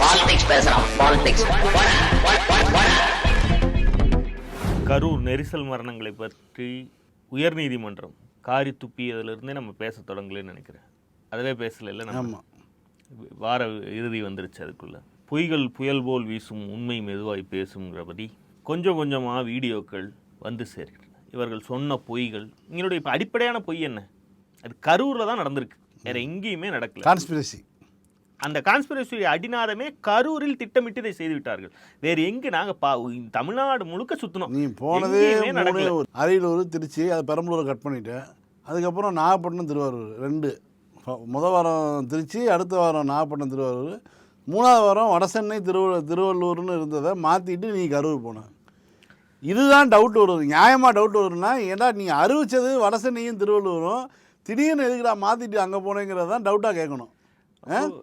Politics பேசுறான் politics Karur நெரிசல் மரணங்களை பற்றி உயர்நீதிமன்றம் காரி துப்பியதிலிருந்தே நம்ம பேச தொடங்கலன்னு நினைக்கிறேன். அதுவே பேசல நம்ம? ஆமாம் வார இறுதி வந்துருச்சு அதுக்குள்ள. பொய்கள் புயல் போல் வீசும் உண்மை மெதுவாய் பேசுங்கிறபடி கொஞ்சம் கொஞ்சமாக வீடியோக்கள் வந்து சேர்க்கின்றன இவர்கள் சொன்ன பொய்கள் இங்களுடைய இப்போ அடிப்படையான பொய் என்ன? அது கரூரில் தான் நடந்திருக்கு. வேற எங்கேயுமே நடக்கல. கான்ஸ்பிரசி அந்த கான்ஸ்பிரசி அடிநாதமே கரூரில் திட்டமிட்டு இதை செய்து விட்டார்கள் வேறு எங்கு நாங்கள் பா தமிழ்நாடு முழுக்க சுற்றினோம் நீ போனதே அரியலூர் திருச்சி அது பெரம்பலூரை கட் பண்ணிட்டேன். அதுக்கப்புறம் நாகப்பட்டினம் திருவாரூர் ரெண்டு. முத வாரம் திருச்சி அடுத்த வாரம் நாகப்பட்டினம் திருவாரூர். மூணாவது வாரம் வடசென்னை திருவ திருவள்ளூர்னு இருந்ததை மாற்றிட்டு நீ கரூர் போன. இதுதான் டவுட் வருது நியாயமாக டவுட் வருதுன்னா ஏன்னா நீ அறிவிச்சது வடசென்னையும் திருவள்ளூரும் திடீர்னு எதுக்குடா மாற்றிட்டு அங்கே போனேங்கிறது தான் டவுட்டாக கேட்கணும். அப்போ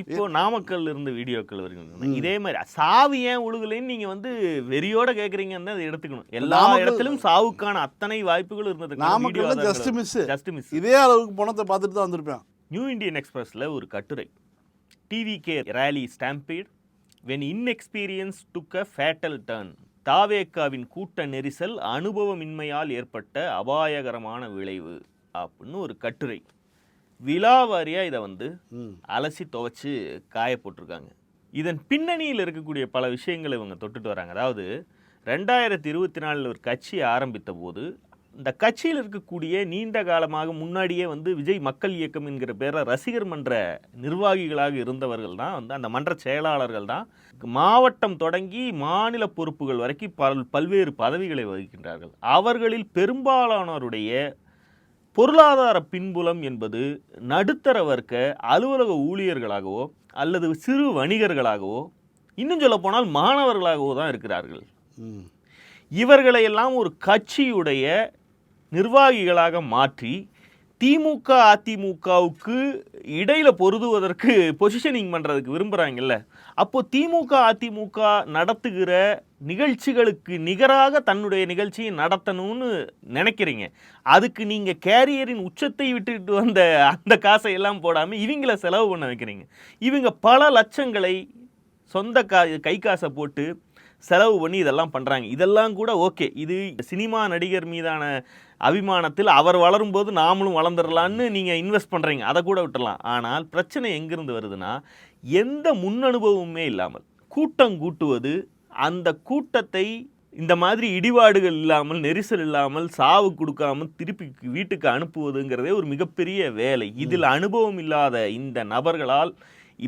இப்போ நாமக்கல் இருந்து வீடியோக்கள் வருகின்றன இதே மாதிரி சாவு ஏன் உழுகலைன்னு நீங்க வந்து வெறியோட கேக்குறீங்கன்னு அதை எடுத்துக்கணும். எல்லா நாமக்கல் இடத்திலும் சாவுக்கான அத்தனை வாய்ப்புகள் இருந்தது நாமக்கல்ல just miss. ஜஸ்ட் மிஸ் இதே அளவுக்கு பணத்தை பார்த்துட்டு தான் வந்திருப்பேன். நியூ இந்தியன் எக்ஸ்பிரஸ்ல ஒரு கட்டுரை. TV K rally stampede when inexperience took a fatal turn தாவேக்காவின் கூட்ட நெரிசல் அனுபவமின்மையால் ஏற்பட்ட அபாயகரமான விளைவு அப்படின்னு ஒரு கட்டுரை. விலாவாரியாக இதை வந்து அலசி துவைச்சு காய போட்டிருக்காங்க. இதன் பின்னணியில் இருக்கக்கூடிய பல விஷயங்களை இவங்க தொட்டுட்டு வராங்க. அதாவது ரெண்டாயிரத்தி இருபத்தி நாலில் ஒரு கட்சி ஆரம்பித்த போது இந்த கட்சியில் இருக்கக்கூடிய நீண்ட காலமாக முன்னாடியே வந்து விஜய் மக்கள் இயக்கம் என்கிற பேரில் ரசிகர் மன்ற நிர்வாகிகளாக இருந்தவர்கள் தான் வந்து அந்த மன்ற செயலாளர்கள் தான் மாவட்டம் தொடங்கி மாநில பொறுப்புகள் வரைக்கும் பல் பல்வேறு பதவிகளை வகிக்கின்றார்கள். அவர்களில் பெரும்பாலானோருடைய பொருளாதார பின்புலம் என்பது நடுத்தர வர்க்க அலுவலக ஊழியர்களாகவோ அல்லது சிறு வணிகர்களாகவோ இன்னும் சொல்ல போனால் மாணவர்களாகவோ தான் இருக்கிறார்கள். ம். இவர்களை எல்லாம் ஒரு கட்சியுடைய நிர்வாகிகளாக மாற்றி திமுக அதிமுகவுக்கு இடையில பொருதுவதற்கு பொசிஷனிங் பண்ணுறதுக்கு விரும்புகிறாங்கல்ல அப்போ திமுக அதிமுக நடத்துகிற நிகழ்ச்சிகளுக்கு நிகராக தன்னுடைய நிகழ்ச்சியை நடத்தணும்னு நினைக்கிறீங்க. அதுக்கு நீங்கள் கேரியரின் உச்சத்தை விட்டுட்டு வந்த அந்த காசை எல்லாம் போடாமல் இவங்கள செலவு பண்ண வைக்கிறீங்க. இவங்க பல லட்சங்களை சொந்த கா கை காசை போட்டு செலவு பண்ணி இதெல்லாம் பண்ணுறாங்க இதெல்லாம் கூட ஓகே. இது சினிமா நடிகர் மீதான அபிமானத்தில் அவர் வளரும்போது நாமளும் வளர்ந்துடலான்னு நீங்கள் இன்வெஸ்ட் பண்ணுறீங்க அதை கூட விட்டுறலாம். ஆனால் பிரச்சனை எங்கிருந்து வருதுன்னா எந்த முன் அனுபவமுமே இல்லாமல் கூட்டம் கூட்டுவது அந்த கூட்டத்தை இந்த மாதிரி இடிபாடுகள் இல்லாமல் நெரிசல் இல்லாமல் சாவு கொடுக்காமல் திருப்பி வீட்டுக்கு அனுப்புவதுங்கிறதே ஒரு மிகப்பெரிய வேலை. இதில் அனுபவம் இல்லாத இந்த நபர்களால்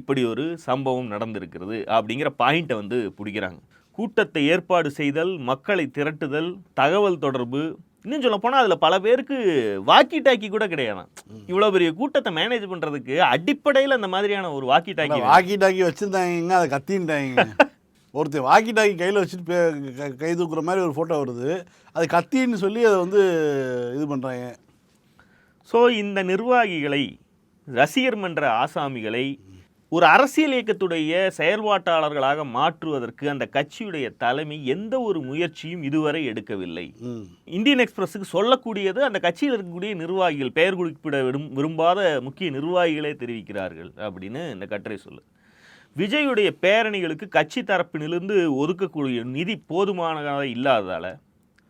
இப்படி ஒரு சம்பவம் நடந்திருக்கிறது அப்படிங்கிற பாயிண்ட்டை வந்து பிடிக்கிறாங்க. கூட்டத்தை ஏற்பாடு செய்தல் மக்களை திரட்டுதல் தகவல் தொடர்பு இன்னும் சொல்ல போனால் அதில் பல பேருக்கு வாக்கி டாக்கி கூட கிடையாது. இவ்வளோ பெரிய கூட்டத்தை மேனேஜ் பண்ணுறதுக்கு அடிப்படையில் அந்த மாதிரியான ஒரு வாக்கி டாக்கி வாக்கி டாக்கி வச்சுருந்தாங்க அதை கத்தின்ட்டாங்க ஒருத்தர் வாக்கி டாக்கி கையில் வச்சுட்டு கை தூக்குற மாதிரி ஒரு ஃபோட்டோ வருது. அது கத்தின்னு சொல்லி அதை வந்து இது பண்ணுறாங்க ஸோ இந்த நிர்வாகிகளை ரசிகர் மன்ற ஆசாமிகளை ஒரு அரசியல் இயக்கத்துடைய செயல்பாட்டாளர்களாக மாற்றுவதற்கு அந்த கட்சியுடைய தலைமை எந்த ஒரு முயற்சியும் இதுவரை எடுக்கவில்லை. இந்தியன் எக்ஸ்பிரஸுக்கு சொல்லக்கூடியது அந்த கட்சியில் இருக்கக்கூடிய நிர்வாகிகள் பெயர் குறிப்பிட விரும் விரும்பாத முக்கிய நிர்வாகிகளே தெரிவிக்கிறார்கள் அப்படின்னு இந்த கட்டுரை சொல்லு விஜயுடைய பேரணிகளுக்கு கட்சி தரப்பிலிருந்து ஒதுக்கக்கூடிய நிதி போதுமானதாக இல்லாததால்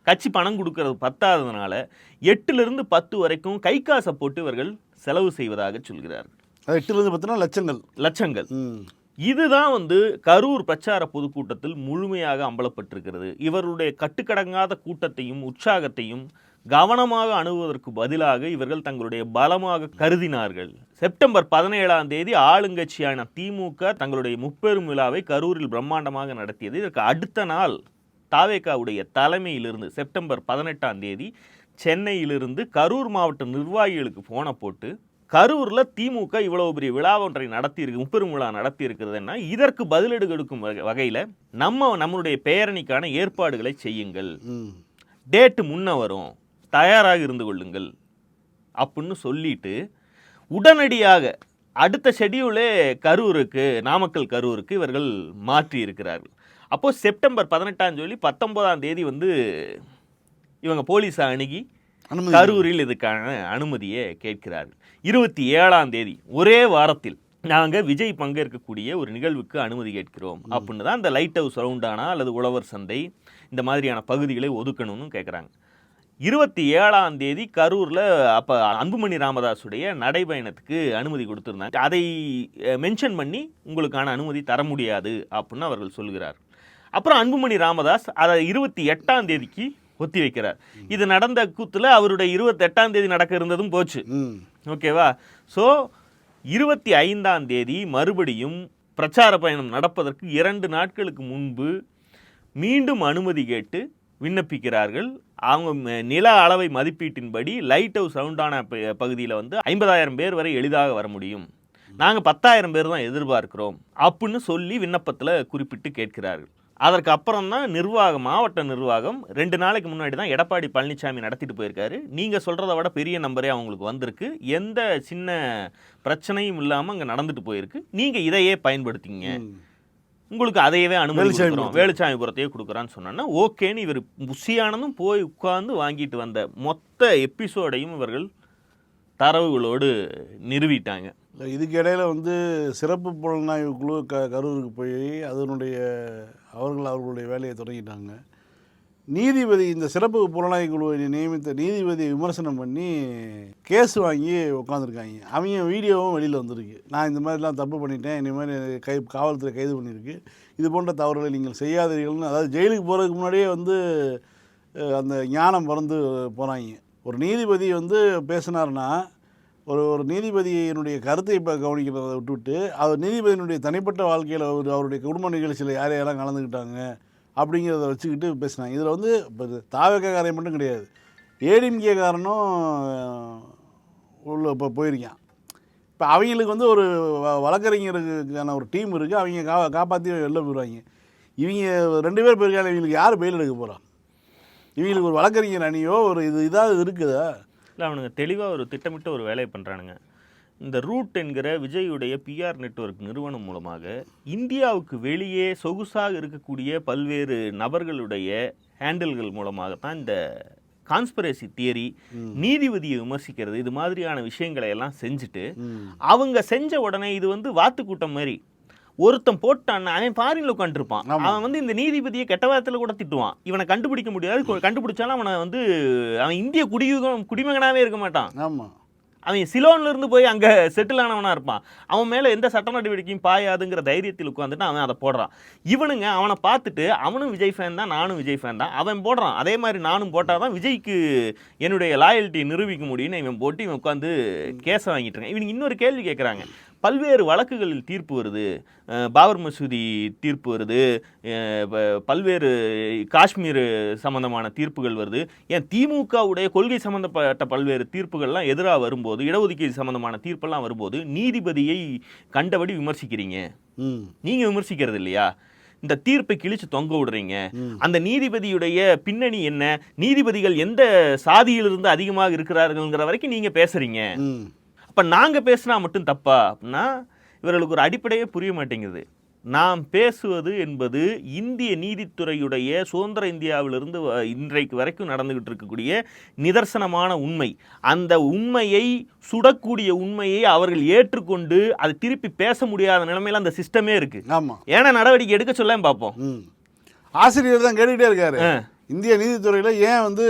கட்சி பணம் கொடுக்கறது பத்தாததுனால எட்டுலேருந்து பத்து வரைக்கும் கை காசை போட்டு இவர்கள் செலவு செய்வதாக சொல்கிறார்கள். எட்டுலேருந்து பார்த்தீங்கன்னா லட்சங்கள். லட்சங்கள். இதுதான் வந்து கரூர் பிரச்சார பொதுக்கூட்டத்தில் முழுமையாக அம்பலப்பட்டிருக்கிறது. இவருடைய கட்டுக்கடங்காத கூட்டத்தையும் உற்சாகத்தையும் கவனமாக அணுகுவதற்கு பதிலாக இவர்கள் தங்களுடைய பலமாக கருதினார்கள். செப்டம்பர் பதினேழாம் தேதி ஆளுங்கட்சியான திமுக தங்களுடைய முப்பெரும் விழாவை கரூரில் பிரம்மாண்டமாக நடத்தியது. இதற்கு அடுத்த நாள் தாவேகாவுடைய தலைமையிலிருந்து செப்டம்பர் பதினெட்டாம் தேதி சென்னையிலிருந்து கரூர் மாவட்ட நிர்வாகிகளுக்கு போன போட்டு கரூரில் திமுக இவ்வளவு பெரிய விழா ஒன்றை நடத்தியிருக்கு முப்பெரும் விழா நடத்தி இருக்கிறதுன்னா இதற்கு பதிலடி கொடுக்கும் வகையில் நம்ம நம்மளுடைய பேரணிக்கான ஏற்பாடுகளை செய்யுங்கள். டேட்டு முன்ன வரும். தயாராக இருந்து கொள்ளுங்கள். அப்படின்னு சொல்லிட்டு உடனடியாக அடுத்த ஷெட்யூலே கரூருக்கு நாமக்கல் கரூருக்கு இவர்கள் மாற்றி இருக்கிறார்கள். அப்போ செப்டம்பர் பதினெட்டாம் சொல்லி பத்தொன்பதாம் தேதி வந்து இவங்க போலீஸை அணுகி கரூரில் இதுக்கான அனுமதியை கேட்கிறார்கள். இருபத்தி ஏழாம் தேதி ஒரே வாரத்தில் நாங்க விஜய் பங்கேற்கக்கூடிய ஒரு நிகழ்வுக்கு அனுமதி கேட்கிறோம் அப்படின்னு தான் இந்த லைட் ஹவுஸ் ரவுண்டானா அல்லது உழவர் சந்தை இந்த மாதிரியான பகுதிகளை ஒதுக்கணும்னு கேட்குறாங்க இருபத்தி ஏழாம் தேதி கரூரில் அப்போ அன்புமணி ராமதாஸுடைய நடைபயணத்துக்கு அனுமதி கொடுத்துருந்தாங்க. அதை மென்ஷன் பண்ணி உங்களுக்கான அனுமதி தர முடியாது அப்படின்னு அவர்கள் சொல்கிறார். அப்புறம் அன்புமணி ராமதாஸ் அதை இருபத்தி எட்டாம் தேதிக்கு ஒத்தி வைக்கிறார். இது நடந்த கூத்துல அவருடைய இருபத்தெட்டாம் தேதி நடக்க இருந்ததும் போச்சு. ஓகேவா ஸோ இருபத்தி ஐந்தாம் தேதி மறுபடியும் பிரச்சார பயணம் நடப்பதற்கு இரண்டு நாட்களுக்கு முன்பு மீண்டும் அனுமதி கேட்டு விண்ணப்பிக்கிறார்கள். அவங்க நில அளவை மதிப்பீட்டின்படி லைட் ஹவுஸ் ரவுண்டான பகுதியில் வந்து ஐம்பதாயிரம் பேர் வரை எளிதாக வர முடியும். நாங்கள் பத்தாயிரம் பேர் தான் எதிர்பார்க்கிறோம். அப்படின்னு சொல்லி விண்ணப்பத்தில் குறிப்பிட்டு கேட்கிறார்கள். அதற்கு அப்புறம் தான் நிர்வாகம் மாவட்ட நிர்வாகம் ரெண்டு நாளைக்கு முன்னாடி தான் எடப்பாடி பழனிசாமி நடத்திட்டு போயிருக்காரு. நீங்கள் சொல்கிறத விட பெரிய நம்பரே அவங்களுக்கு வந்திருக்கு. எந்த சின்ன பிரச்சனையும் இல்லாமல் அங்கே நடந்துட்டு போயிருக்கு. நீங்கள் இதையே பயன்படுத்திங்க. உங்களுக்கு அதையவே அனுமதி வேலுச்சாமிபுரத்தையே கொடுக்குறான்னு சொன்னோன்னா ஓகேன்னு இவர் புஷியானதும் போய் உட்கார்ந்து வாங்கிட்டு வந்த மொத்த எபிசோடையும் இவர்கள் தரவுகளோடு நிறுவிட்டாங்க. இல்லை இதுக்கு இடையில வந்து சிறப்பு புலனாய்வு குழு க கரூருக்கு போய் அதனுடைய அவர்கள் அவர்களுடைய வேலையை தொடங்கிட்டாங்க. நீதிபதி இந்த சிறப்பு புலனாய்வு குழுவை நியமித்த நீதிபதியை விமர்சனம் பண்ணி கேஸ் வாங்கி உட்காந்துருக்காங்க அவங்க வீடியோவும் வெளியில் வந்திருக்கு. நான் இந்த மாதிரிலாம் தப்பு பண்ணிட்டேன். இந்த மாதிரி கை காவல்துறை கைது பண்ணியிருக்கு. இது போன்ற தவறுகளை நீங்கள் செய்யாதீர்கள்னு அதாவது ஜெயிலுக்கு போகிறதுக்கு முன்னாடியே வந்து அந்த ஞானம் பறந்து போகிறாங்க ஒரு நீதிபதி வந்து பேசினார்னா ஒரு ஒரு நீதிபதியினுடைய கருத்தை இப்போ கவனிக்கிறத விட்டுவிட்டு அவர் நீதிபதியினுடைய தனிப்பட்ட வாழ்க்கையில் அவர் அவருடைய குடும்ப நிகழ்ச்சியில் யார் யாரெல்லாம் கலந்துக்கிட்டாங்க அப்படிங்கிறத வச்சுக்கிட்டு பேசினாங்க. இதில் வந்து இப்போ தாவக்காரன் மட்டும் கிடையாது. ஏடிஎம்கே காரனும் உள்ள இப்போ போயிருக்கான். இப்போ அவங்களுக்கு வந்து ஒரு வ- வழக்கறிஞருக்கான ஒரு டீம் இருக்குது அவங்க கா காப்பாற்றி வெளில போயிடுவாங்க. இவங்க ரெண்டு பேர் போயிருக்காங்க. இவங்களுக்கு யார் பெயில் எடுக்க போகிறான் இவங்களுக்கு ஒரு வழக்கறிஞர் அணியோ ஒரு இது இதாவது இருக்குதா? இல்லை அவனுங்க தெளிவாக ஒரு திட்டமிட்ட ஒரு வேலையை பண்ணுறானுங்க இந்த ரூட் என்கிற விஜயுடைய பிஆர் நெட்வொர்க் நிறுவனம் மூலமாக இந்தியாவுக்கு வெளியே சொகுசாக இருக்கக்கூடிய பல்வேறு நபர்களுடைய ஹேண்டில்கள் மூலமாக தான் இந்த கான்ஸ்பிரசி தியரி நீதிபதியை விமர்சிக்கிறது. இது மாதிரியான விஷயங்களை எல்லாம் செஞ்சுட்டு அவங்க செஞ்ச உடனே இது வந்து வாத்து கூட்டம் மாதிரி ஒருத்தன் போட்டான் அவன் பாரியில் உட்காந்துருப்பான் ஆமா. அவன் வந்து இந்த நீதிபதியை கெட்ட வாரத்தில் கூட திட்டுவான். இவனை கண்டுபிடிக்க முடியாது கண்டுபிடிச்சாலும் அவனை வந்து அவன் இந்திய குடியுகம் குடிமகனாவே இருக்க மாட்டான். ஆமாம் அவன் சிலோன்ல இருந்து போய் அங்க செட்டில் ஆனவனா இருப்பான். அவன் மேல எந்த சட்ட நடவடிக்கையும் பாயாதுங்கிற தைரியத்தில் உட்காந்துட்டு அவன் அதை போடுறான். இவனுங்க அவனை பார்த்துட்டு அவனும் விஜய் ஃபேன் தான் நானும் விஜய் ஃபேன் தான். அவன் போடுறான். அதே மாதிரி நானும் போட்டாதான் விஜய்க்கு என்னுடைய லாயல்ட்டி நிரூபிக்க முடியும்னு இவன் போட்டு இவன் உட்காந்து கேஸை வாங்கிட்டு இருக்கான். இவனுக்கு இன்னொரு கேள்வி கேட்குறாங்க பல்வேறு வழக்குகளில் தீர்ப்பு வருது. பாபர் மசூதி தீர்ப்பு வருது. பல்வேறு காஷ்மீர் சம்பந்தமான தீர்ப்புகள் வருது. ஏன் திமுகவுடைய கொள்கை சம்பந்தப்பட்ட பல்வேறு தீர்ப்புகள்லாம் எதிராக வரும்போது இடஒதுக்கீடு சம்பந்தமான தீர்ப்பெல்லாம் வரும்போது நீதிபதியை கண்டபடி விமர்சிக்கிறீங்க. ம். நீங்க விமர்சிக்கிறது இல்லையா? இந்த தீர்ப்பை கிழிச்சு தொங்க விடுறீங்க. அந்த நீதிபதியுடைய பின்னணி என்ன? நீதிபதிகள் எந்த சாதியிலிருந்து அதிகமாக இருக்கிறார்கள்ங்கிற வரைக்கும் நீங்க பேசுறீங்க. அப்ப நாங்க பேசினா மட்டும் தப்பா? அப்படின்னா இவர்களுக்கு ஒரு அடிப்படையே புரிய மாட்டேங்குது. நாம் பேசுவது என்பது இந்திய நீதித்துறையுடைய சுதந்திர இந்தியாவிலிருந்து இன்றைக்கு வரைக்கும் நடந்துகிட்டு இருக்கக்கூடிய நிதர்சனமான உண்மை. அந்த உண்மையை சுடக்கூடிய உண்மையை அவர்கள் ஏற்றுக்கொண்டு அதை திருப்பி பேச முடியாத நிலைமையில அந்த சிஸ்டமே இருக்கு. ஆமாம் ஏன்னா நடவடிக்கை எடுக்க சொல்ல பார்ப்போம். ஆசிரியர் தான் கேட்டுக்கிட்டே இருக்காரு. இந்திய நீதித்துறையில் ஏன் வந்து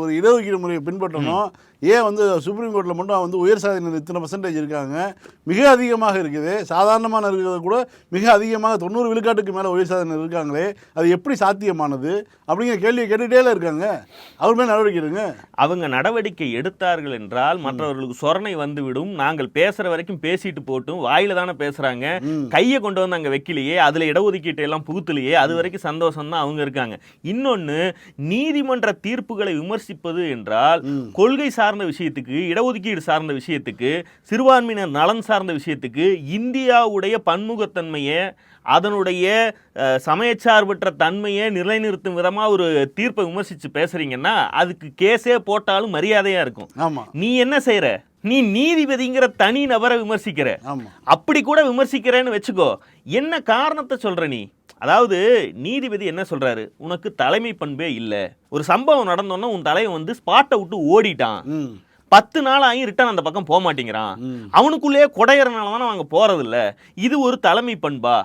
ஒரு இடஒதுக்கீடு முறையை பின்பற்றணும்? ஏன் வந்து சுப்ரீம் கோர்ட்டில் மட்டும் வந்து உயர் சாதியினர் இத்தனை பர்சன்டேஜ் இருக்காங்க? மிக அதிகமாக இருக்குது. சாதாரணமான இருக்கிறத கூட மிக அதிகமாக தொண்ணூறு விழுக்காட்டுக்கு மேலே உயர் சாதியினர் இருக்காங்களே அது எப்படி சாத்தியமானது? அப்படிங்கிற கேள்வியை கேட்டுகிட்டே இருக்காங்க. அவர் மேலே நடவடிக்கை எடுங்க. அவங்க நடவடிக்கை எடுத்தார்கள் என்றால் மற்றவர்களுக்கு சொரணை வந்துவிடும். நாங்கள் பேசுற வரைக்கும் பேசிட்டு போட்டும். வாயில தானே பேசுறாங்க. ம். கையை கொண்டு வந்து அங்க வைக்கலையே அதுல இடஒதுக்கீட்டை எல்லாம் புகுத்தலையே அது வரைக்கும் சந்தோஷம் தான் அவங்க இருக்காங்க. இன்னொன்னு நீதிமன்ற தீர்ப்புகளை விமர்சிப்பது என்றால். கொள்கை சார்ந்த விஷயத்துக்கு இடஒதுக்கீடு சார்ந்த விஷயத்துக்கு சிறுபான்மையினர் நலன் சார்ந்த விஷயத்துக்கு இந்தியாவுடைய பன்முகத்தன்மையை அதனுடைய சமயச்சார்பற்ற தன்மையை நிலைநிறுத்தும் விதமா ஒரு தீர்ப்பை விமர்சிச்சு பேசுறீங்கன்னா அதுக்கு கேஸே போட்டாலும் மரியாதையா இருக்கும். ஆமாம் நீ என்ன செய்யற நீ நீதிபதிங்கிற தனி நபரை விமர்சிக்கிற. அப்படி கூட விமர்சிக்கிறேன்னு வச்சுக்கோ. என்ன காரணத்தை சொல்ற நீ? அதாவது நீதிபதி என்ன சொல்றாரு? உனக்கு தலைமை பண்பே இல்லை. ஒரு சம்பவம் நடந்தோன்னா உன் தலைவன் வந்து ஸ்பாட்டை விட்டு ஓடிட்டான். பத்து நாள் ஆகி ரிட்டர்ன் அந்த பக்கம் போக மாட்டேங்கிறான். அவனுக்குள்ளேயே குடையறனால தானே அவங்க போறது இல்ல இது ஒரு தலைமை பண்பா.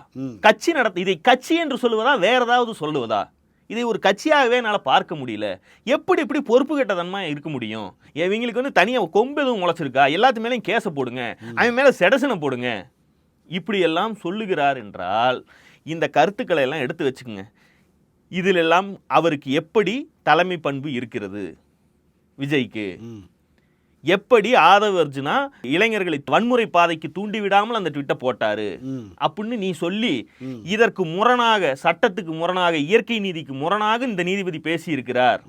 கட்சி நடத்த இதை கட்சி என்று சொல்லுவதா? வேற ஏதாவது சொல்லுவதா? இதை ஒரு கட்சியாகவே என்னால் பார்க்க முடியல. எப்படி எப்படி பொறுப்பு கெட்டதன்மா இருக்க முடியும்? இவங்களுக்கு வந்து தனியாக கொம்பு எதுவும் முளைச்சிருக்கா? எல்லாத்து மேலேயும் கேஸை போடுங்க. அவன் மேலே செடசனை போடுங்க. இப்படி எல்லாம் சொல்லுகிறார் என்றால் இந்த கருத்துக்களை எல்லாம் எடுத்து வச்சுக்கோங்க இதிலெல்லாம் அவருக்கு எப்படி தலைமை பண்பு இருக்கிறது விஜய்க்கு. எப்படி ஆதவ அர்ஜுனா இளைஞர்களை வன்முறை பாதைக்கு தூண்டி விடாமல் அந்த ட்விட்டை போட்டாரு. அப்படின்னு நீ சொல்லி. இதற்கு முரணாக சட்டத்துக்கு முரணாக இயற்கை நீதிக்கு முரணாக இந்த நீதிபதி பேசியிருக்கிறார்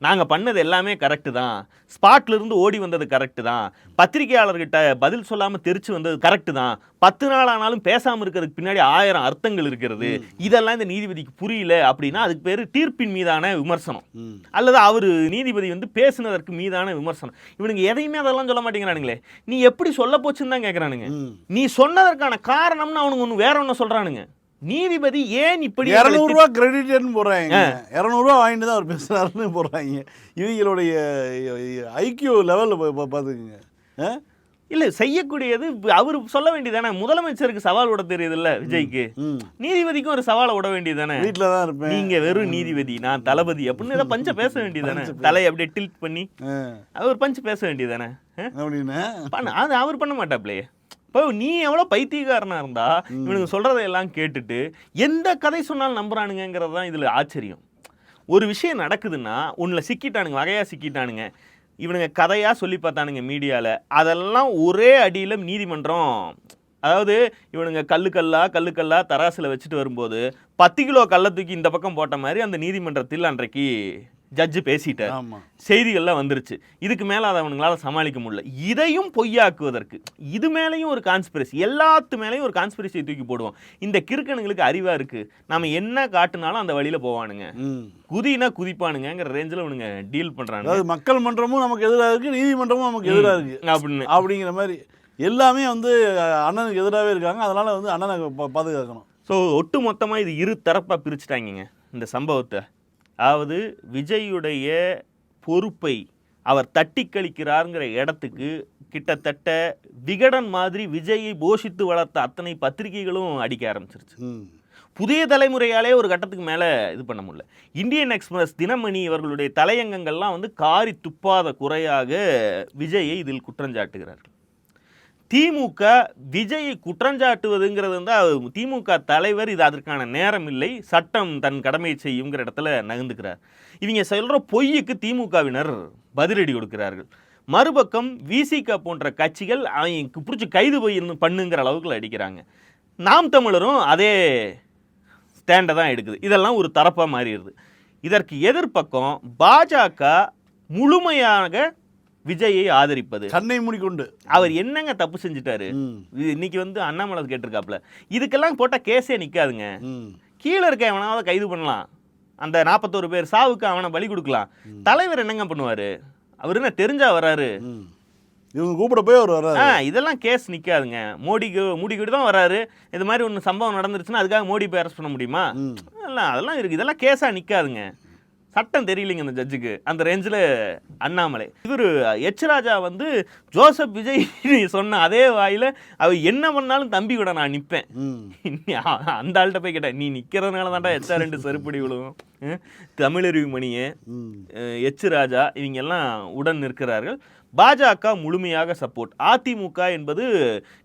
ம். நாங்க பண்ணது எல்லாமே கரெக்டு தான். ஸ்பாட்ல இருந்து ஓடி வந்தது கரெக்டு தான். பத்திரிகையாளர்கிட்ட பதில் சொல்லாம தெரிச்சு வந்தது கரெக்டு தான். பத்து நாள் ஆனாலும் பேசாம இருக்கிறதுக்கு பின்னாடி ஆயிரம் அர்த்தங்கள் இருக்கிறது. இதெல்லாம் இந்த நீதிபதிக்கு புரியல அப்படின்னா அதுக்கு பேரு தீர்ப்பின் மீதான விமர்சனம். அல்லது அவர் நீதிபதி வந்து பேசுனதற்கு மீதான விமர்சனம். இவனுங்க எதையுமே அதெல்லாம் சொல்ல மாட்டேங்கிறானுங்களே. நீ எப்படி சொல்ல போச்சுன்னு தான் கேட்குறானுங்க. நீ சொன்னதற்கான காரணம்னு அவனுங்க ஒன்று வேற ஒன்று சொல்றானுங்க. நீதிபதி ஏன் இப்படி இரநூறுவா கிரெடிட்னு போடுறாங்க. இரநூறுவா வாங்கிட்டு தான் அவர் பேசுறாருன்னு போடுறாங்க. இவங்களுடைய ஐக்கியூ லெவலில் பார்த்துக்குங்க? இல்ல செய்யக்கூடியது அவர் சொல்ல வேண்டியதானே முதலமைச்சருக்கு சவால் விட தெரியுதுல்ல விஜய்க்கு. ம். நீதிபதிக்கும் ஒரு சவாலை விட வேண்டியதானே வீட்டில் தான் இருப்பேன். நீங்க வெறும் நீதிபதி நான் தளபதி அப்படின்னு ஏதோ பஞ்ச பேச வேண்டியதானே தலையை அப்படியே டில்ட் பண்ணி. அவர் பஞ்சு பேச வேண்டியதானே அப்படின்னு? பண்ண. அது அவர் பண்ண மாட்டாப்லையே. இப்போ நீ எவ்வளோ பைத்தியக்காரனா இருந்தா இவனுங்க சொல்றதையெல்லாம் கேட்டுட்டு எந்த கதை சொன்னாலும் நம்புறானுங்கிறது தான் இதுல ஆச்சரியம். ஒரு விஷயம் நடக்குதுன்னா உன்னில் சிக்கிட்டானுங்க வகையா சிக்கிட்டானுங்க இவனுங்க கதையா சொல்லி பார்த்தானுங்க மீடியால அதெல்லாம் ஒரே அடியில நீதிமன்றம். அதாவது இவனுங்க கல்லு கல்லா கல்லு கல்லா தராசுல வச்சுட்டு வரும்போது பத்து கிலோ கல்லை தூக்கி இந்த பக்கம் போட்ட மாதிரி அந்த நீதிமன்றத்தில் அன்றைக்கு ஜட்ஜு பேசிட்டார். செய்திகள்லாம் வந்துருச்சு. இதுக்கு மேலே அதை அவனுங்களால சமாளிக்க முடியல. இதையும் பொய்யாக்குவதற்கு இது மேலேயும் ஒரு கான்ஸ்பிரசி எல்லாத்து மேலேயும் ஒரு கான்ஸ்பிரசியை தூக்கி போடுவோம். இந்த கிறுக்கனுங்களுக்கு அறிவா இருக்கு. நாம என்ன காட்டுனாலும் அந்த வழியில போவானுங்க. குதினா குதிப்பானுங்கிற ரேஞ்சில் அவனுங்க டீல் பண்றானுங்க. அதாவது மக்கள் மன்றமும் நமக்கு எதிராக இருக்கு நீதிமன்றமும் நமக்கு எதிராக இருக்கு. அப்படின்னு. அப்படிங்கிற மாதிரி எல்லாமே வந்து அண்ணனுக்கு எதிராகவே இருக்காங்க. அதனால வந்து அண்ணனை பாதுகாக்கணும். ஸோ ஒட்டு மொத்தமாக இது இரு தரப்பா பிரிச்சுட்டாங்கங்க இந்த சம்பவத்தை. அதாவது விஜயுடைய பொறுப்பை அவர் தட்டி கழிக்கிறாருங்கிற இடத்துக்கு கிட்டத்தட்ட விகடன் மாதிரி விஜயை போஷித்து வளர்த்த அத்தனை பத்திரிகைகளும் அடிக்க ஆரம்பிச்சிருச்சு. புதிய தலைமுறையாலே ஒரு கட்டத்துக்கு மேலே இது பண்ண முடியல. இந்தியன் எக்ஸ்பிரஸ் தினமணி இவர்களுடைய தலையங்கங்கள்லாம் வந்து காரி துப்பாத குறையாக விஜயை இதில் குற்றஞ்சாட்டுகிறார்கள். திமுக விஜயை குற்றஞ்சாட்டுவதுங்கிறது வந்து அவர் திமுக தலைவர் இது அதற்கான நேரம் இல்லை. சட்டம் தன் கடமையை செய்யுங்கிற இடத்துல நகர்ந்துக்கிறார். இவங்க சொல்கிற பொய்யுக்கு திமுகவினர் பதிலடி கொடுக்கிறார்கள். மறுபக்கம் விசிக போன்ற கட்சிகள் அவங்க பிடிச்சி கைது போய் பண்ணுங்கிற அளவுக்கு அடிக்கிறாங்க. நாம் தமிழரும் அதே ஸ்டாண்டை தான் எடுக்குது. இதெல்லாம் ஒரு தரப்பாக மாறிடுது. இதற்கு எதிர்ப்பக்கம் பாஜக முழுமையாக விஜயை ஆதரிப்பது. கண்ணை மூடிக்கொண்டு. அவர் என்னங்க தப்பு செஞ்சுட்டாரு? இன்னைக்கு வந்து அண்ணாமலை கேட்டிருக்காப்ல இதுக்கெல்லாம் போட்டால் கேஸே நிற்காதுங்க கீழே இருக்க எவனாவது கைது பண்ணலாம். அந்த நாற்பத்தோரு பேர் சாவுக்கு அவனை பலி கொடுக்கலாம். தலைவர் என்னங்க பண்ணுவாரு? அவர் என்ன தெரிஞ்சா வராரு? இவங்க கூப்பிட போய் அவர் வர்றாரு ஆ இதெல்லாம் கேஸ் நிற்காதுங்க மோடிக்கு மோடிக்கிட்டு தான் வராரு. இது மாதிரி ஒன்று சம்பவம் நடந்துருச்சுன்னா அதுக்காக மோடி போய் அரெஸ்ட் பண்ண முடியுமா? ம். இல்லை அதெல்லாம் இருக்குது இதெல்லாம் கேஸாக நிற்காதுங்க சட்டம் தெரியலைங்க இந்த ஜட்ஜுக்கு. அந்த ரேஞ்சில் அண்ணாமலை. இவர் எச் ராஜா வந்து ஜோசப் விஜய் சொன்ன அதே வாயில அவர் என்ன பண்ணாலும் தம்பி கூட நான் நிற்பேன் அந்த ஆள்கிட்ட போய் கேட்டேன் நீ நிற்கிறதுனால தான்டா எச்சா ரெண்டு செருப்படி விழுவும். தமிழறிவு மணியே எச் ராஜா இவங்க எல்லாம் உடன் நிற்கிறார்கள். பாஜக முழுமையாக சப்போர்ட் அதிமுக என்பது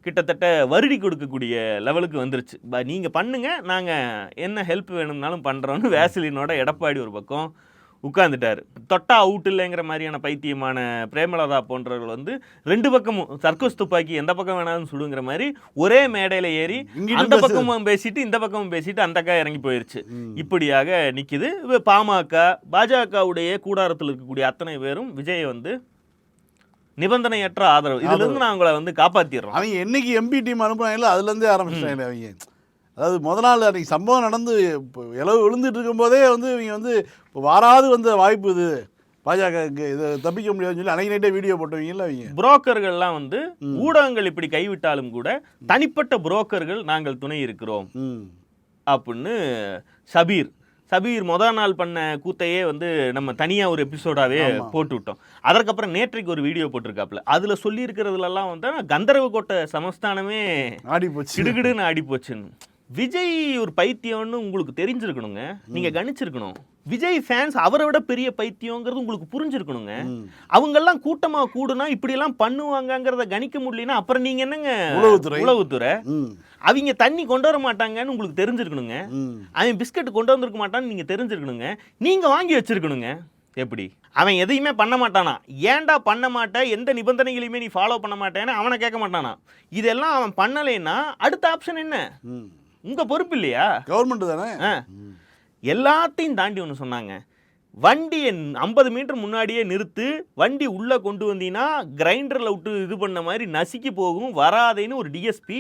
கிட்டத்தட்ட வருடி கொடுக்கக்கூடிய லெவலுக்கு வந்துருச்சு. ப- நீங்க பண்ணுங்க நாங்க என்ன ஹெல்ப் வேணும்னாலும் பண்றோம்னு வேசலினோட எடப்பாடி ஒரு பக்கம் உட்கார்ந்துட்டாரு. தொட்டா அவுட் இல்லைங்கிற மாதிரியான பைத்தியமான பிரேமலதா போன்றவர்கள் வந்து ரெண்டு பக்கமும் சர்க்கஸ் துப்பாக்கி எந்த பக்கம் வேணாலும் சுடுங்கிற மாதிரி ஒரே மேடையில ஏறி அந்த. பக்கமும் பேசிட்டு இந்த பக்கமும் பேசிட்டு அந்த அக்கா இறங்கி போயிருச்சு. இப்படியாக இப்ப பாமக பாஜகவுடைய கூடாரத்தில் இருக்கக்கூடிய அத்தனை பேரும் விஜயை வந்து நிபந்தனையற்ற ஆதரவு. இதுல இருந்து நான் உங்களை வந்து காப்பாத்திடுறோம். அவங்க என்னைக்கு எம்பி டீம் அனுப்புனாங்களோ அதுலேருந்தே ஆரம்பிச்சிட்டாங்களே அவங்க. அதாவது முத நாள் அன்றைக்கி சம்பவம் நடந்து இப்போ இளவு விழுந்துட்டு இருக்கும்போதே வந்து இவங்க வந்து இப்போ வாராது வந்த வாய்ப்பு இது. பாஜகவுக்கு இதை தப்பிக்க முடியாதுன்னு சொல்லி அன்னைக்கு நைட்டே வீடியோ போட்டவங்கல்ல அவங்க. புரோக்கர்கள்லாம் வந்து ஊடகங்கள் இப்படி கைவிட்டாலும் கூட தனிப்பட்ட புரோக்கர்கள் நாங்கள் துணை இருக்கிறோம். அப்படின்னு ஷபீர் சபீர் முத நாள் பண்ண கூத்தையே வந்து நம்ம தனியா ஒரு எபிசோடாவே ஆமா. போட்டு விட்டோம் அதற்கப்புறம் நேற்றைக்கு ஒரு வீடியோ போட்டிருக்காப்புல. அதுல சொல்லி இருக்கிறதுலாம் வந்து கந்தர்வ கோட்டை சமஸ்தானமே ஆடி போச்சு கிடுகிடுன்னு ஆடி போச்சுன்னு விஜய் ஒரு பைத்தியம்னு உங்களுக்கு தெரிஞ்சிருக்கணுங்க. நீங்க கணிச்சிருக்கணும். விஜய் ஃபேன்ஸ் அவரை விட பெரிய பைத்தியங்கிறது உங்களுக்கு புரிஞ்சிருக்கணுங்க. அவங்கெல்லாம் கூட்டமா கூடுனா இப்படி எல்லாம் பண்ணுவாங்கங்கிறத கணிக்க முடியலன்னா அப்புறம் நீங்க என்னங்க? உளவுத்துறை. உளவுத்துறை. அவங்க தண்ணி கொண்டு வர மாட்டாங்கன்னு உங்களுக்கு தெரிஞ்சிருக்கணுங்க. அவன் பிஸ்கட் கொண்டு வந்திருக்க மாட்டான்னு நீங்க தெரிஞ்சிருக்கணுங்க. நீங்க வாங்கி வச்சிருக்கணுங்க. எப்படி? அவன் எதையுமே பண்ண மாட்டானா? ஏன்டா பண்ண மாட்ட? எந்த நிபந்தனைகளையுமே நீ ஃபாலோ பண்ண மாட்டேன்னு அவனை கேட்க மாட்டானா? இதெல்லாம் அவன் பண்ணலைன்னா அடுத்த ஆப்ஷன் என்ன? ம் உங்க பொறுப்பு இல்லையா? கவர்மெண்ட் தானே. எல்லாத்தையும் தாண்டி ஒன்று சொன்னாங்க. வண்டியை ஐம்பது மீட்டர் முன்னாடியே நிறுத்து வண்டி உள்ளே கொண்டு வந்தீங்கன்னா கிரைண்டரில் விட்டு இது பண்ண மாதிரி நசுக்கி போகும் வராதேன்னு ஒரு டிஎஸ்பி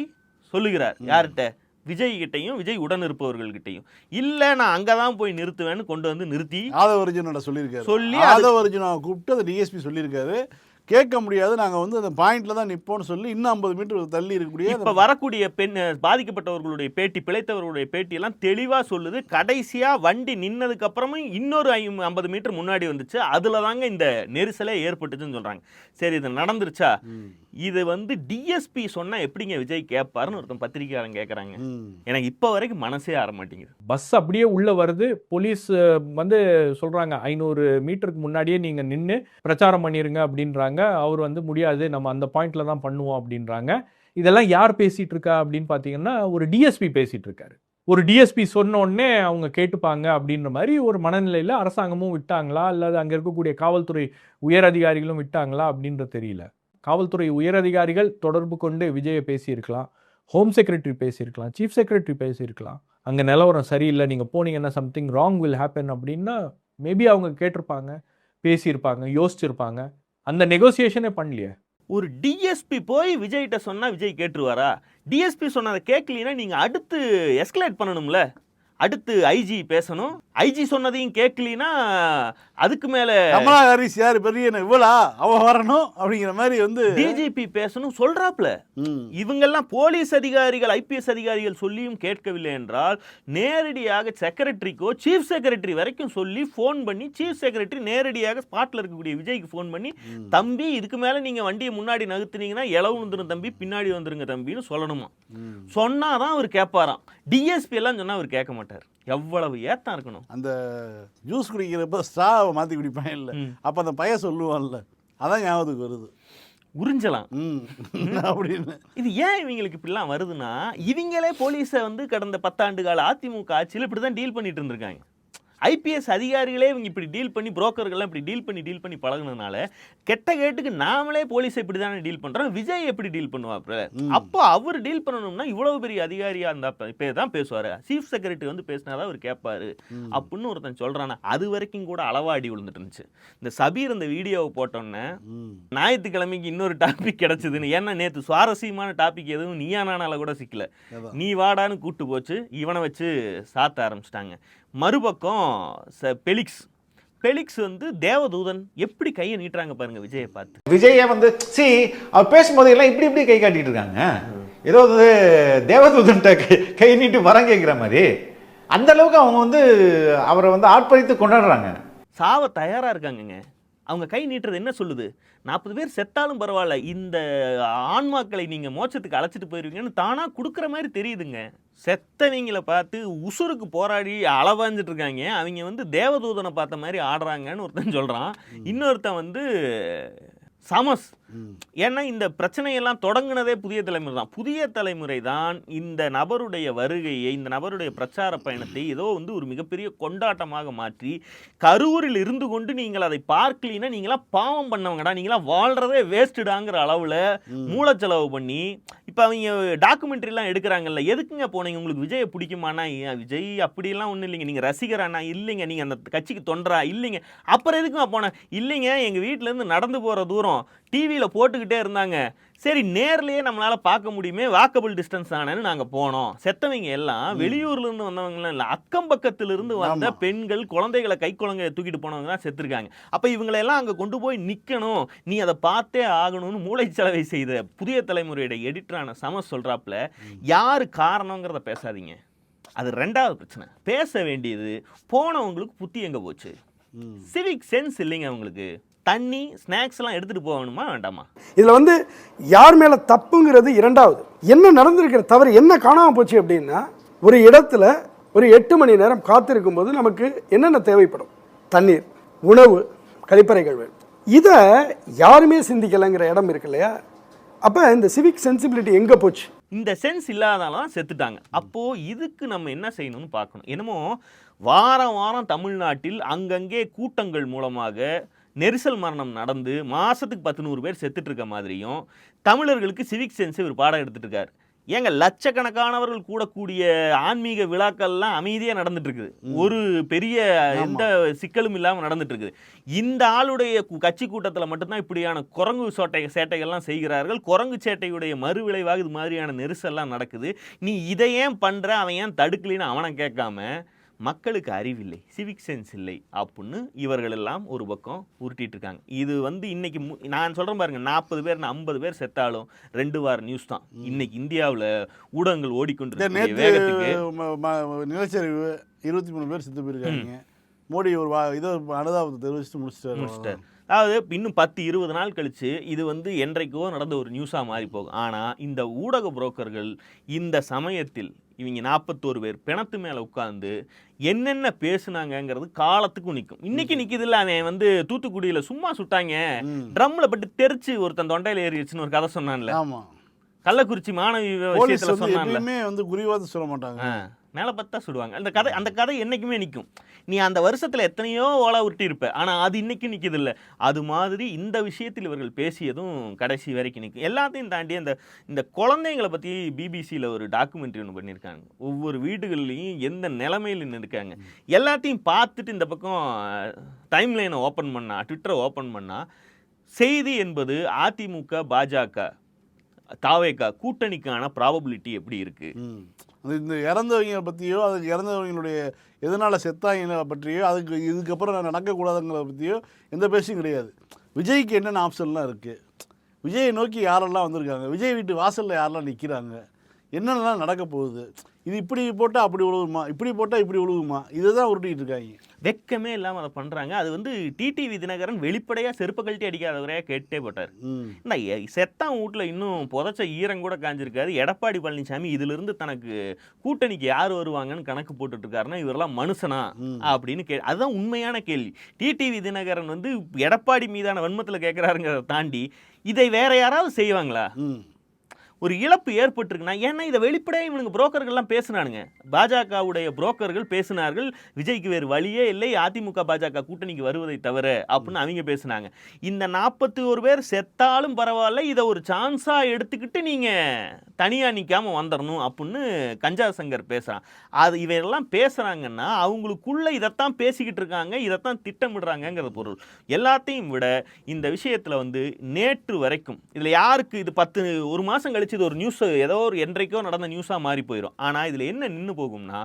சொல்லுகிறார். யார்கிட்ட? விஜய் கிட்டையும் விஜய் உடன் இருப்பவர்கள்கிட்டையும் இல்லை நான் அங்கே தான் போய் நிறுத்துவேன்னு கொண்டு வந்து நிறுத்தி ஆதவ அர்ஜுனோட சொல்லியிருக்காரு. சொல்லி ஆதவ அர்ஜுனாவை கூப்பிட்டு அந்த டிஎஸ்பி சொல்லியிருக்காரு. கேட்க முடியாது. நாங்கள் வந்து அந்த பாயிண்ட்ல தான் நிப்போம்னு சொல்லி இன்னும் ஐம்பது மீட்டர் தள்ளி இருக்கக்கூடிய இப்ப வரக்கூடிய பெண் பாதிக்கப்பட்டவர்களுடைய பேட்டி பிழைத்தவர்களுடைய பேட்டி எல்லாம் தெளிவா சொல்லுது. கடைசியா வண்டி நின்னதுக்கு அப்புறமும் இன்னொரு ஐம்பது மீட்டர் முன்னாடி வந்துச்சு. அதுல தாங்க இந்த நெரிசலே ஏற்பட்டுச்சுன்னு சொல்றாங்க. சரி இது நடந்துருச்சா. இது வந்து டிஎஸ்பி சொன்னா எப்படிங்க விஜய் கேட்பாருன்னு ஒருத்தன் பத்திரிக்கையாளன் கேக்குறாங்க. ம். எனக்கு இப்ப வரைக்கும் மனசே ஆற மாட்டேங்குது. பஸ் அப்படியே உள்ள வருது. போலீஸ் வந்து சொல்றாங்க ஐநூறு மீட்டருக்கு முன்னாடியே நீங்க நின்று பிரச்சாரம் பண்ணிருங்க அப்படின்றாங்க. அவர் வந்து முடியாது நம்ம அந்த பாயிண்ட்ல தான் பண்ணுவோம் அப்படின்றாங்க. இதெல்லாம் யார் பேசிட்டு இருக்கா அப்படின்னு பாத்தீங்கன்னா ஒரு டிஎஸ்பி பேசிட்டு இருக்காரு ஒரு டிஎஸ்பி சொன்ன உடனே அவங்க கேட்டுப்பாங்க அப்படின்ற மாதிரி ஒரு மனநிலையில அரசாங்கமும் விட்டாங்களா? அல்லது அங்க இருக்கக்கூடிய காவல்துறை உயர் அதிகாரிகளும் விட்டாங்களா அப்படின்றது தெரியல. காவல்துறை உயர் அதிகாரிகள் தொடர்பு கொண்டு விஜயை பேசியிருக்கலாம் ஹோம் செக்ரட்டரி பேசியிருக்கலாம் சீஃப் செக்ரட்டரி பேசியிருக்கலாம். அங்கே நிலவரம் சரியில்லை நீங்கள் போனீங்கன்னா சம்திங் ராங் வில் ஹேப்பன் அப்படின்னா மேபி அவங்க கேட்டிருப்பாங்க பேசியிருப்பாங்க யோசிச்சிருப்பாங்க. அந்த நெகோசியேஷனே பண்ணலையே. ஒரு டிஎஸ்பி போய் விஜய்கிட்ட சொன்னால் விஜய் கேட்டுருவாரா? டிஎஸ்பி சொன்னதை கேட்கலனா நீங்கள் அடுத்து எஸ்கலேட் பண்ணணும்ல? அடுத்து ஐஜி பேசணும். ஐஜி சொன்னதையும் கேட்கலினா அதுக்கு மேல கமலா ஹாரிஸ் யார் பெரிய இவ்வளா அவ வரணும் அப்படிங்கிற மாதிரி வந்து டிஜிபி பேசணும் சொல்றாப்ல. இவங்கெல்லாம் போலீஸ் அதிகாரிகள் ஐபிஎஸ் அதிகாரிகள் சொல்லியும் கேட்கவில்லை என்றால் நேரடியாக செக்ரட்டரிக்கோ சீஃப் செக்ரட்டரி வரைக்கும் சொல்லி ஃபோன் பண்ணி சீஃப் செக்ரட்டரி நேரடியாக ஸ்பாட்ல இருக்கக்கூடிய விஜய்க்கு ஃபோன் பண்ணி தம்பி இதுக்கு மேல நீங்க வண்டியை முன்னாடி நகர்த்துனீங்கன்னா இளவு வந்துரும் தம்பி பின்னாடி வந்துருங்க தம்பின்னு சொல்லணுமா? ம். சொன்னாதான் அவர் கேட்பாராம். டிஎஸ்பி எல்லாம் சொன்னா அவர் கேட்க மாட்டார். எவ்வளவு ஏத்தம் இருக்கணும்? அந்த ஜூஸ் குடிக்கிறப்ப ஸ்ட்ராவை மாற்றி குடிப்பான் இல்லை. அப்போ அந்த பையன் சொல்லுவான்ல. அதான் ஞாபகத்துக்கு வருது. உறிஞ்சலாம். அப்படின்னு. இது ஏன் இவங்களுக்கு இப்படிலாம் வருதுன்னா இவங்களே போலீஸை வந்து கடந்த பத்தாண்டு கால அதிமுக ஆட்சியில் இப்படி தான் டீல் பண்ணிட்டு இருந்திருக்காங்க. ஐபிஎஸ் அதிகாரிகளே இவங்க இப்படி டீல் பண்ணி புரோக்கர்கள்லாம் இப்படி டீல் பண்ணி டீல் பண்ணி பழகுனதுனால கெட்ட கேட்டுக்கு நாமளே போலீஸை இப்படி தானே டீல் பண்றோம். விஜய் எப்படி டீல் பண்ணுவாப்ல. அப்போ அவர் டீல் பண்ணணும்னா இவ்வளவு பெரிய அதிகாரியா இருந்தா இப்போ தான் பேசுவாரு. சீஃப் செக்ரட்டரி வந்து பேசினாதான் அவர் கேட்பாரு. அப்படின்னு ஒருத்தன் சொல்றானா அது வரைக்கும் கூட அளவாடி விழுந்துட்டு இருந்துச்சு இந்த சபீர் இந்த வீடியோவை போட்டோன்னே ஞாயிற்றுக்கிழமைக்கு இன்னொரு டாபிக் கிடைச்சதுன்னு. ஏன்னா நேற்று சுவாரஸ்யமான டாபிக் எதுவும் நீயானால கூட சிக்கல. நீ வாடான்னு கூட்டு போச்சு. இவனை வச்சு சாத்த ஆரம்பிச்சிட்டாங்க. மறுபக்கம் ச பெலிக்ஸ். பெலிக்ஸ் வந்து தேவதூதன் எப்படி கையை நீட்டுறாங்க பாருங்க விஜயை பார்த்து. விஜயை வந்து சி அவர் பேசும்போது எல்லாம் இப்படி இப்படி கை காட்டிட்டு இருக்காங்க. ஏதோ வந்து தேவதூதன்ட்ட கை நீட்டு வரம் கேட்குற மாதிரி. அந்த அளவுக்கு அவங்க வந்து அவரை வந்து ஆட்பறித்து கொண்டாடுறாங்க. சாவ தயாரா இருக்காங்கங்க. அவங்க கை நீட்டுறது என்ன சொல்லுது? நாற்பது பேர் செத்தாலும் பரவாயில்ல இந்த ஆன்மாக்களை நீங்க மோட்சத்துக்கு அழைச்சிட்டு போயிருவீங்கன்னு தானா கொடுக்குற மாதிரி தெரியுதுங்க. செத்தவங்களை பார்த்து உசுருக்கு போராடி அளவாஞ்சிட்டு இருக்காங்க. அவங்க வந்து தேவதூதனை பார்த்த மாதிரி ஆடுறாங்கன்னு ஒருத்தன் சொல்றான். இன்னொருத்தன் வந்து சமஸ். ஏன்னா இந்த பிரச்சனையெல்லாம் தொடங்குனதே புதிய தலைமுறை தான். புதிய தலைமுறை தான் இந்த நபருடைய வருகையை இந்த நபருடைய பிரச்சார பயணத்தை ஏதோ வந்து ஒரு மிகப்பெரிய கொண்டாட்டமாக மாற்றி கரூரில் இருந்து கொண்டு நீங்கள் அதை பார்க்கலினா நீங்களாம் பாவம் பண்ணவங்கடா. நீங்களாம் வாழ்றதே வேஸ்ட்டுடாங்கிற அளவில் மூலச்செலவு பண்ணி இப்போ அவங்க டாக்குமெண்ட்ரிலாம் எடுக்கிறாங்கல்ல எதுக்குங்க போனீங்க? உங்களுக்கு விஜயை பிடிக்குமானா ஏன் விஜய் அப்படியெல்லாம் ஒன்றும் இல்லைங்க. நீங்கள் ரசிகரானா இல்லைங்க. நீங்கள் அந்த கட்சிக்கு தொண்டரா? இல்லைங்க. அப்புறம் எதுக்குமா போனேன்? இல்லைங்க. எங்கள் வீட்டிலேருந்து நடந்து போகிற தூரம் டிவியில் போட்டுக்கிட்டே இருந்தாங்க. சரி நேர்லயே நம்மளால பார்க்க முடியுமே வாக்கபிள் டிஸ்டன்ஸ் தானேன்னு நாங்கள் போனோம். செத்தவங்க எல்லாம் வெளியூர்ல இருந்து வந்தவங்கலாம் இல்லை அக்கம் பக்கத்துல இருந்து வந்த. பெண்கள் குழந்தைகளை கை குழந்தைய தூக்கிட்டு போனவங்க தான் செத்துருக்காங்க. அப்போ இவங்களெல்லாம் அங்கே கொண்டு போய் நிற்கணும் நீ அதை பார்த்தே ஆகணும்னு மூளைச்சலவை செய்த புதிய தலைமுறையோட எடிட்டரான சம சொல்றாப்புல யாரு காரணங்கிறத பேசாதீங்க. அது ரெண்டாவது பிரச்சனை. பேச வேண்டியது போனவங்களுக்கு புத்தி எங்க போச்சு. சிவிக் சென்ஸ் இல்லைங்க அவங்களுக்கு. தண்ணி ஸ்நாக்ஸ் எல்லாம் எடுத்துட்டு போகணுமா வேண்டாமா? இதில் வந்து யார் மேலே தப்புங்கிறது இரண்டாவது. என்ன நடந்திருக்கிற தவறு என்ன காணாமல் போச்சு அப்படின்னா ஒரு இடத்துல ஒரு எட்டு மணி நேரம் காத்திருக்கும் போது நமக்கு என்னென்ன தேவைப்படும்? தண்ணீர் உணவு கழிப்பறைகள் வேணும். இதை யாருமே சிந்திக்கலைங்கிற இடம் இருக்கு இல்லையா? அப்போ இந்த சிவிக் சென்சிபிலிட்டி எங்கே போச்சு? இந்த சென்ஸ் இல்லாதனால தான் செத்துட்டாங்க. அப்போ இதுக்கு நம்ம என்ன செய்யணும்னு பார்க்கணும். என்னமோ வாரம் வாரம் தமிழ்நாட்டில் அங்கங்கே கூட்டங்கள் மூலமாக நெரிசல் மரணம் நடந்து மாசத்துக்கு பத்து நூறு பேர் செத்துட்டு இருக்க மாதிரியும் தமிழர்களுக்கு சிவிக் சென்ஸ் ஒரு பாடம் எடுத்துட்டு இருக்காரு ஏங்க லட்சக்கணக்கானவர்கள் கூடக்கூடிய ஆன்மீக விழாக்கள்லாம் அமைதியாக நடந்துட்டு இருக்குது ஒரு பெரிய எந்த சிக்கலும் இல்லாமல் நடந்துட்டு இருக்குது இந்த ஆளுடைய கட்சி கூட்டத்தில் மட்டும்தான் இப்படியான குரங்கு சோட்டை சேட்டைகள்லாம் செய்கிறார்கள். குரங்கு சேட்டையுடைய மறுவிளைவாக இது மாதிரியான நெரிசல்லாம் நடக்குது. நீ இதை ஏன் பண்ற? அவன் ஏன் தடுக்கலைன்னு அவனை கேட்காம மக்களுக்கு அறிவில்லை சிவிக் சென்ஸ் இல்லை அப்படின்னு இவர்கள் எல்லாம் ஒரு பக்கம் உருட்டிட்டு இருக்காங்க இது வந்து இன்னைக்கு நான் சொல்றேன் பாருங்க நாற்பது பேர் ஐம்பது பேர் செத்தாலும் ரெண்டு வார நியூஸ் தான். இன்னைக்கு இந்தியாவுல ஊடகங்கள் ஓடிக்கொண்டிருக்க நேற்று வேகத்துக்கு நிலச்சரிவு இருபத்தி மூணு பேர் செத்து போயிருக்காங்க. மோடி ஒரு வா இதை அனுதாபத்தை தெரிவிச்சுட்டு முடிச்சிட்டாரு. முடிச்சிட்டாரு. அதாவது இன்னும் பத்து இருபது நாள் கழிச்சு இது வந்து என்றைக்கோ நடந்த ஒரு நியூஸாக மாறி போகும் ஆனால் இந்த ஊடக புரோக்கர்கள் இந்த சமயத்தில் இவங்க நாற்பத்தோரு பேர் பிணத்து மேலே உட்கார்ந்து என்னென்ன பேசுனாங்கங்கிறது காலத்துக்கும் நிற்கும் இன்னைக்கு நிற்கிதுல்ல அவன் வந்து தூத்துக்குடியில் சும்மா சுட்டாங்க. ட்ரம்ல பட்டு தெரிச்சு ஒருத்தன் தொண்டையில் ஏறிடுச்சுன்னு ஒரு கதை சொன்னான்ல. கள்ளக்குறிச்சி மாணவி விஷயத்துல வந்து சொன்னான்ல. எப்பயுமே வந்து குறிவாத சொல்ல மாட்டாங்க. மேலே பார்த்தா சுடுவாங்க. அந்த கதை அந்த கதை என்றைக்குமே நிற்கும் நீ அந்த வருஷத்தில் எத்தனையோ ஓலா உருட்டி இருப்ப ஆனால் அது இன்றைக்கும் நிற்கிது இல்லை அது மாதிரி இந்த விஷயத்தில் இவர்கள் பேசியதும் கடைசி வரைக்கும் நிற்கும் எல்லாத்தையும் தாண்டி அந்த இந்த குழந்தைங்களை பற்றி பிபிசியில் ஒரு டாக்குமெண்ட்ரி ஒன்று பண்ணியிருக்காங்க. ஒவ்வொரு வீடுகள்லையும் எந்த நிலைமையில் நின்று இருக்காங்க எல்லாத்தையும் பார்த்துட்டு இந்த பக்கம் டைம் லைனை ஓப்பன் பண்ணா ட்விட்டரை ஓப்பன் பண்ணா செய்தி என்பது அதிமுக பாஜக தாவேகா கூட்டணிக்கான ப்ராபபிலிட்டி எப்படி இருக்குது அந்த இந்த இறந்தவங்க பற்றியோ அதுக்கு இறந்தவங்களுடைய எதனால் செத்தாங்க பற்றியோ அதுக்கு இதுக்கப்புறம் நடக்கக்கூடாதுங்கிறத பற்றியோ எந்த பேச்சும் கிடையாது. விஜய்க்கு என்னென்ன ஆப்ஷன்லாம் இருக்குது விஜயை நோக்கி யாரெல்லாம் வந்திருக்காங்க? விஜய் வீட்டு வாசலில் யாரெல்லாம் நிற்கிறாங்க என்னென்னலாம் நடக்க போகுது? இது இப்படி போட்டால் அப்படி உழுவுமா? இப்படி போட்டால் இப்படி உழுகுமா இதை தான் உருட்டிகிட்டு இருக்காங்க. வெக்கமே இல்லாமல் அதை பண்ணுறாங்க அது வந்து டிடிவி தினகரன் வெளிப்படையாக செருப்பு கழட்டி அடிக்காதவரையா கேட்டே போட்டார். இந்த செத்தான் வீட்டில் இன்னும் புதைச்ச ஈரம் கூட காஞ்சிருக்காது. எடப்பாடி பழனிசாமி இதிலிருந்து தனக்கு கூட்டணிக்கு யார் வருவாங்கன்னு கணக்கு போட்டுட்டு இருக்காருன்னா இவரெல்லாம் மனுஷனா. அப்படின்னு கே அதுதான் உண்மையான கேள்வி. டிடிவி தினகரன் வந்து எடப்பாடி மீதான வன்மத்தில் கேட்குறாருங்கிறத தாண்டி இதை வேற யாராவது செய்வாங்களா? ஒரு இழப்பு ஏற்பட்டிருக்குன்னா ஏன்னா இதை வெளிப்படையாக இவனுங்க புரோக்கர்கள்லாம் பேசுனானுங்க. பாஜகவுடைய புரோக்கர்கள் பேசினார்கள் விஜய்க்கு வேறு வழியே இல்லை அதிமுக பாஜக கூட்டணிக்கு வருவதை தவிர அப்படின்னு அவங்க பேசுனாங்க. இந்த நாற்பத்தி ஒரு பேர் செத்தாலும் பரவாயில்ல இதை ஒரு சான்ஸாக எடுத்துக்கிட்டு நீங்கள் தனியாக நிற்காமல் வந்துடணும் அப்படின்னு கஞ்சா சங்கர் பேசுகிறான் அது இவையெல்லாம் பேசுகிறாங்கன்னா அவங்களுக்குள்ள இதைத்தான் பேசிக்கிட்டு இருக்காங்க இதைத்தான் திட்டமிடுறாங்கங்கிற பொருள். எல்லாத்தையும் விட இந்த விஷயத்தில் வந்து நேற்று வரைக்கும் இதில் யாருக்கு இது பத்து ஒரு மாதம் கழிச்சு இது ஒரு நியூஸ் ஏதோ ஒரு என்றைக்கோ நடந்த நியூஸாக மாறி போயிடும் ஆனால் இதில் என்ன நின்று போகும்னா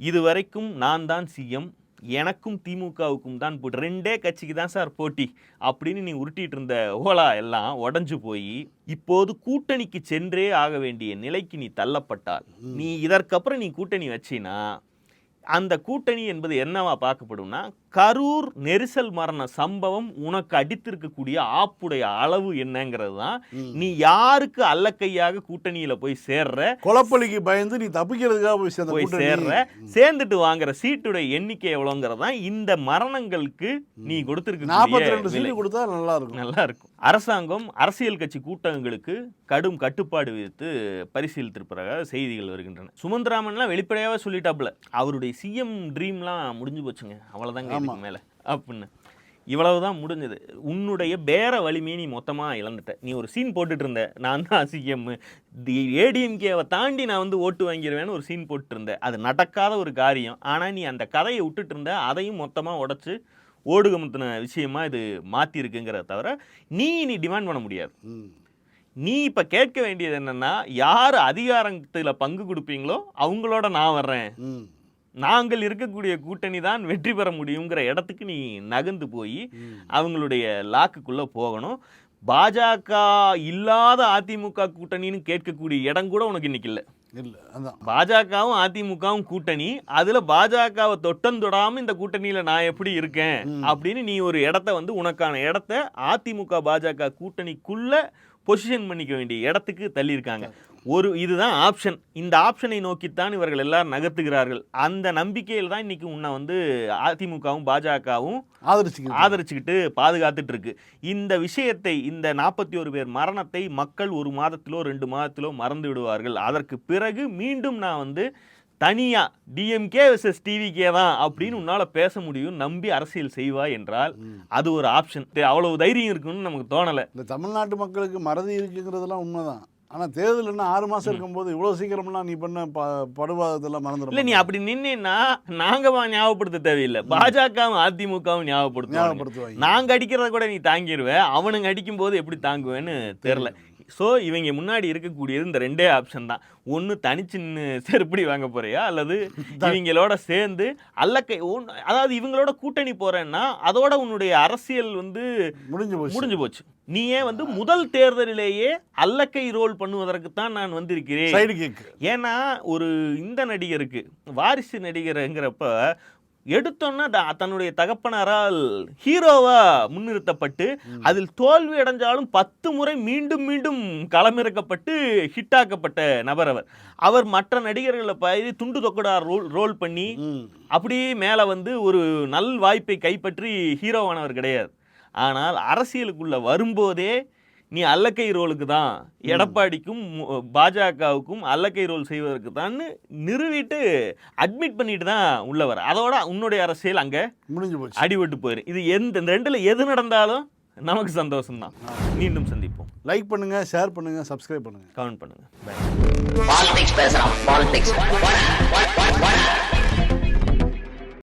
இது வரைக்கும் நான் தான் சிஎம் எனக்கும் திமுகவுக்கும் தான் போட்டி ரெண்டே கட்சிக்கு தான் சார் போட்டி அப்படின்னு நீ உருட்டிட்டு இருந்த ஓலா எல்லாம் உடஞ்சு போய் இப்போது கூட்டணிக்கு சென்றே ஆக வேண்டிய நிலைக்கு நீ தள்ளப்பட்டால் நீ இதற்கப்புறம் நீ கூட்டணி வச்சினா அந்த கூட்டணி என்பது என்னவா பார்க்கப்படும்னா கரூர் நெரிசல் மரண சம்பவம் உனக்கு அடித்திருக்கக்கூடிய ஆப்புடைய அளவு என்னங்கிறது தான். நீ யாருக்கு அல்லக்கையாக கூட்டணியில போய் சேர்ற? கொலப்பலிக்கு பயந்து நீ தப்பிக்கிறதுக்காக போய் போய். சேர்ற. சேர்ந்துட்டு வாங்குற சீட்டுடைய எண்ணிக்கை எவ்வளோங்கிறது தான் இந்த மரணங்களுக்கு நீ நாற்பத்தி கொடுத்திருக்க ரெண்டு சீட்டு கொடுத்தா நல்லா இருக்கும். நல்லா இருக்கும் அரசாங்கம் அரசியல் கட்சி கூட்டங்களுக்கு கடும் கட்டுப்பாடு விதித்து பரிசீலித்திருப்பதாக செய்திகள் வருகின்றன. சுமந்திராமன்லாம் வெளிப்படையாவே சொல்லிட்டாப்புல. அவருடைய சிஎம் ட்ரீம்லாம் முடிஞ்சு போச்சுங்க. அவ்வளோதாங்க இதுக்கு மேலே அப்படின்னு. இவ்வளவுதான் முடிஞ்சது. உன்னுடைய பேர வலிமையை நீ மொத்தமாக இழந்துட்ட. நீ ஒரு சீன் போட்டுட்டு இருந்த நான் தான் சிஎம் ஏடிஎம்கேவை தாண்டி நான் வந்து ஓட்டு வாங்கிடுவேன்னு ஒரு சீன் போட்டுட்டு இருந்தேன் அது நடக்காத ஒரு காரியம். ஆனால் நீ அந்த கதையை விட்டுட்டு இருந்த அதையும் மொத்தமாக உடைச்சு ஓடுகமத்தின விஷயமா இது மாற்றிருக்குங்கிறத தவிர நீ நீ டிமாண்ட் பண்ண முடியாது. நீ இப்போ கேட்க வேண்டியது என்னன்னா யார் அதிகாரத்தில் பங்கு கொடுப்பீங்களோ அவங்களோட நான் வர்றேன். நாங்கள் இருக்கக்கூடிய கூட்டணி தான் வெற்றி பெற முடியுங்கிற இடத்துக்கு நீ நகர்ந்து போய் அவங்களுடைய லாக்குக்குள்ளே போகணும். பாஜக இல்லாத அதிமுக கூட்டணின்னு கேட்கக்கூடிய இடம் கூட உனக்கு இன்னைக்கு இல்லை. இல்லை அதான். பாஜகவும் அதிமுகவும் கூட்டணி அதுல பாஜகவை தொட்டம் தொடாம இந்த கூட்டணியில நான் எப்படி இருக்கேன் அப்படின்னு நீ ஒரு இடத்த வந்து உனக்கான இடத்த அதிமுக பாஜக கூட்டணிக்குள்ள பொசிஷன் பண்ணிக்க வேண்டிய இடத்துக்கு தள்ளியிருக்காங்க. ஒரு இதுதான் ஆப்ஷன் இந்த ஆப்ஷனை நோக்கித்தான் இவர்கள் எல்லாரும் நகர்த்துகிறார்கள். அந்த நம்பிக்கையில் தான் இன்னைக்கு உன்னை வந்து அதிமுகவும் பாஜகவும் ஆதரிச்சுக்கிட்டு ஆதரிச்சுக்கிட்டு பாதுகாத்துட்டு இருக்கு. இந்த விஷயத்தை இந்த நாற்பத்தி ஒரு பேர் மரணத்தை மக்கள் ஒரு மாதத்திலோ ரெண்டு மாதத்திலோ மறந்து விடுவார்கள். அதற்கு பிறகு மீண்டும் நான் வந்து தனியா டிஎம்கே விசஸ் டிவிகே தான் அப்படின்னு உன்னால பேச முடியும். நம்பி அரசியல் செய்வாய் என்றால் அது ஒரு ஆப்ஷன் அவ்வளவு தைரியம் இருக்குன்னு நமக்கு தோணல. இந்த தமிழ்நாட்டு மக்களுக்கு மறதி இருக்குங்கிறதெல்லாம் உண்மைதான். ஆனால் தேர்தல் இன்னும் ஆறு மாதம் இருக்கும்போது இவ்வளோ சீக்கிரம்லாம் நீ பண்ண ப படுவாதத்தெல்லாம் மறந்துடும் இல்ல நீ அப்படி நின்னா நாங்க வா- ஞாபகப்படுத்த தேவையில்லை. பாஜகவும் அதிமுகவும் ஞாபகப்படுத்துவாங்க. ஞாபகப்படுத்துவாங்க. நாங்க அடிக்கிறத கூட நீ தாங்கிடுவ அவனுங்க அடிக்கும் போது எப்படி தாங்குவேன்னு தெரில ஸோ இவங்க முன்னாடி இருக்கக்கூடியது இந்த ரெண்டே ஆப்ஷன் தான். ஒன்று தனிச்சு நின்னு செருப்படி வாங்க போறியா? அல்லது இவங்களோட சேர்ந்து அல்லக்கை அதாவது இவங்களோட கூட்டணி போறேன்னா அதோட உன்னுடைய அரசியல் வந்து முடிஞ்சு போச்சு. முடிஞ்சு போச்சு. நீயே வந்து முதல் தேர்தலிலேயே அல்லக்கை ரோல் பண்ணுவதற்கு தான் நான் வந்திருக்கிறேன். ஏன்னா ஒரு இந்த நடிகருக்கு வாரிசு நடிகருங்கிறப்ப எடுத்தோன்னா தன்னுடைய தகப்பனாரால் ஹீரோவா முன்னிறுத்தப்பட்டு அதில் தோல்வி அடைஞ்சாலும் பத்து முறை மீண்டும் மீண்டும் களமிறக்கப்பட்டு ஹிட்டாக்கப்பட்ட நபர் அவர். அவர் மற்ற நடிகர்களை பயிரி துண்டு தொக்கடா ரோல் ரோல் பண்ணி அப்படியே மேலே வந்து ஒரு நல் வாய்ப்பை கைப்பற்றி ஹீரோவானவர் கிடையாது. ஆனால் அரசியலுக்குள்ள வரும்போதே நீ அல்லக்கை ரோலுக்கு தான் எடப்பாடிக்கும் பாஜகவுக்கும் அல்லக்கை ரோல் செய்வதற்கு தான் நிறுவிட்டு அட்மிட் பண்ணிட்டு தான் உள்ளவர் அதோட உன்னுடைய அரசியல் அங்க முடிஞ்சு போச்சு. அடிபட்டு போயிரு. இது எந்த இந்த ரெண்டுல எது நடந்தாலும் நமக்கு சந்தோஷம்தான். மீண்டும் சந்திப்போம். லைக் பண்ணுங்க ஷேர் பண்ணுங்க சப்ஸ்கிரைப் பண்ணுங்க. கமெண்ட் பண்ணுங்க. பாலிடிக்ஸ் பேசுறான். பாலிடிக்ஸ்